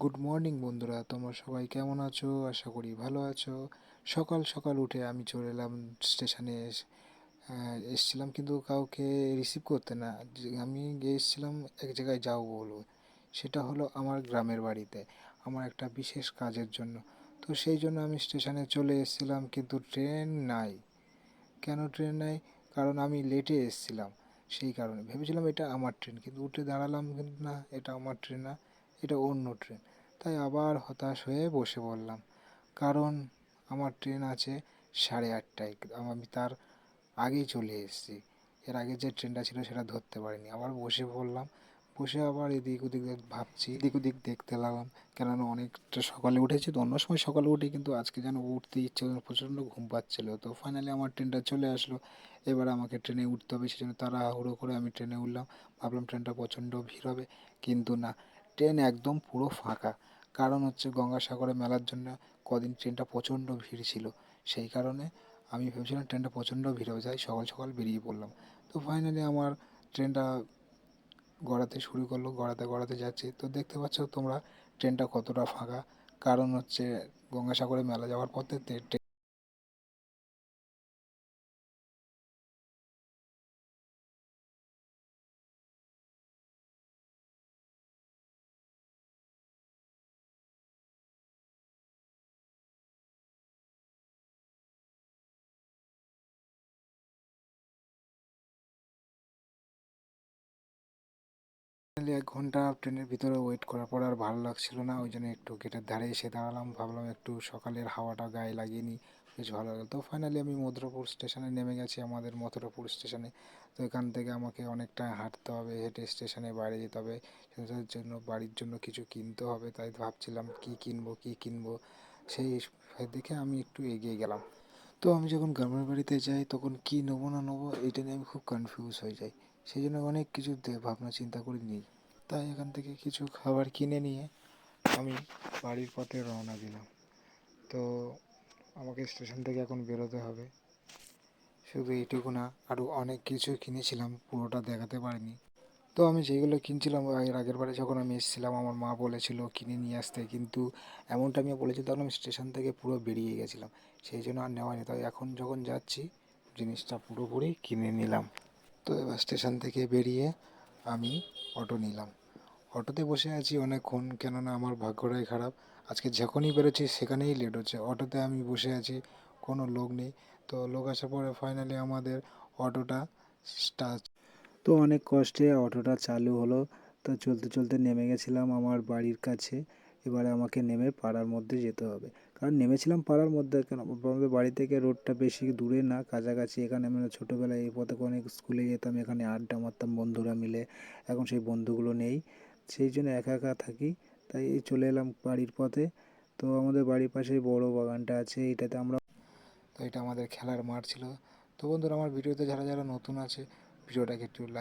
Good morning বন্ধুরা। তোমরা সবাই কেমন আছো? আশা করি ভালো আছো। সকাল সকাল উঠে আমি চলে এলাম স্টেশনে এসছিলাম কিন্তু কাউকে রিসিভ করতে না। আমি গিয়ে এসেছিলাম এক জায়গায় যাও বলো। সেটা হলো আমার গ্রামের বাড়িতে, আমার একটা বিশেষ কাজের জন্য। তো সেই জন্য আমি স্টেশনে চলে এসেছিলাম কিন্তু ট্রেন নাই। কেন ট্রেন নাই? কারণ আমি লেটে এসেছিলাম। সেই কারণে। ভেবেছিলাম এটা আমার ট্রেন, কিন্তু উঠে দাঁড়ালাম কিন্তু না, এটা আমার ট্রেন না। এটা অন্য ট্রেন। তাই আবার হতাশ হয়ে বসে পড়লাম। কারণ আমার ট্রেন আছে সাড়ে আটটায়। আমি তার আগেই চলে এসেছি। এর আগে যে ট্রেনটা ছিল সেটা ধরতে পারিনি। আবার বসে পড়লাম। বসে আবার এদিক ওদিক ভাবছি, এদিক ওদিক দেখতে লাগলাম। কেননা অনেকটা সকালে উঠেছি তো। অন্য সময় সকালে উঠি কিন্তু আজকে যেন উঠতে ইচ্ছে প্রচণ্ড ঘুম পাচ্ছিল। তো ফাইনালি আমার ট্রেনটা চলে আসলো। এবার আমাকে ট্রেনে উঠতে হবে। সেজন্য তাড়াহুড়ো করে আমি ট্রেনে উঠলাম। ভাবলাম ট্রেনটা প্রচণ্ড ভিড় হবে। কিন্তু না ট্রেন একদম পুরো ফাঁকা। কারণ হচ্ছে গঙ্গাসাগরে মেলার জন্য কদিন ট্রেনটা প্রচণ্ড ভিড় ছিল। সেই কারণে আমি ভেবেছিলাম ট্রেনটা প্রচণ্ড ভিড় হবে, যাই সকাল সকাল বেরিয়ে পড়লাম। তো ফাইনালি আমার ট্রেনটা গড়াতে শুরু করল, গড়াতে গড়াতে যাচ্ছে। তো দেখতে পাচ্ছ তোমরা ট্রেনটা কতটা ফাঁকা। কারণ হচ্ছে গঙ্গাসাগরে মেলা যাওয়ার পথে এক ঘণ্টা ট্রেনের ভিতরে ওয়েট করার পর আর ভালো লাগছিল না। ওই জন্য একটু গেটের ধারে এসে দাঁড়ালাম। ভাবলাম একটু সকালের হাওয়াটা গায়ে লাগিয়ে নিই। বেশ ভালো লাগল। তো ফাইনালি আমি মথুরাপুর স্টেশনে নেমে গেছি আমাদের মথুরাপুর স্টেশনে তো এখান থেকে আমাকে অনেকটা হাঁটতে হবে, হেঁটে স্টেশনে বাইরে যেতে হবে। সেটার জন্য, বাড়ির জন্য কিছু কিনতে হবে। তাই ভাবছিলাম কি কিনবো কি কিনবো? সেই দেখে আমি একটু এগিয়ে গেলাম। তো আমি যখন গ্রামের বাড়িতে যাই, তখন কি নেব না নেব, এটা নিয়ে আমি খুব কনফিউজ হয়ে যাই। সেই জন্য অনেক কিছু ভাবনা চিন্তা করে নিই। তাই এখান থেকে কিছু খাবার কিনে নিয়ে আমি বাড়ির পথে রওনা দিলাম। তো আমাকে স্টেশন থেকে এখন বেরোতে হবে। শুধু এইটুকু না আরও অনেক কিছু কিনেছিলাম, পুরোটা দেখাতে পারিনি। তো আমি যেগুলো কিনছিলাম এর আগের বারে যখন আমি এসেছিলাম, আমার মা বলেছিল কিনে নিয়ে আসতে। কিন্তু এমনটা আমি বলেছি তখন আমি স্টেশন থেকে পুরো বেরিয়ে গেছিলাম। সেই জন্য আর নেওয়া তাই এখন যখন যাচ্ছি, জিনিসটা পুরোপুরি কিনে নিলাম। তো এবার স্টেশন থেকে বেরিয়ে আমি অটো নিলাম। অটোতে বসে আছি অনেকক্ষণ, কেননা আমার ভাগ্যটাই খারাপ। আজকে যখনই বেরোচ্ছি, সেখানেই লেট হচ্ছে। অটোতে আমি বসে আছি, কোনো লোক নেই। তো লোক আসার পরে ফাইনালি আমাদের অটোটা স্টার্ট তো অনেক কষ্টে অটোটা চালু হলো। তো চলতে চলতে নেমে গেছিলাম আমার বাড়ির কাছে। এবারে আমাকে নেমে পাড়ার মধ্যে যেতে হবে। কারণ নেমেছিলাম পাড়ার মধ্যে কেন? আমাদের বাড়ি থেকে রোডটা বেশি দূরে না, কাছাকাছি। এখানে আমি ছোটোবেলায় এই পথে অনেক স্কুলে যেতাম, এখানে আড্ডা মারতাম বন্ধুরা মিলে। এখন সেই বন্ধুগুলো নেই। সেই জন্য একা একা থাকি। তাই এই চলে এলাম বাড়ির পথে। তো আমাদের বাড়ির পাশেই বড় বাগানটা আছে। এটাতে আমরা তো এটা আমাদের খেলার মাঠ ছিল। তো বন্ধুরা, আমার ভিডিওতে যারা যারা নতুন আছে, ভিডিওটাকে একটু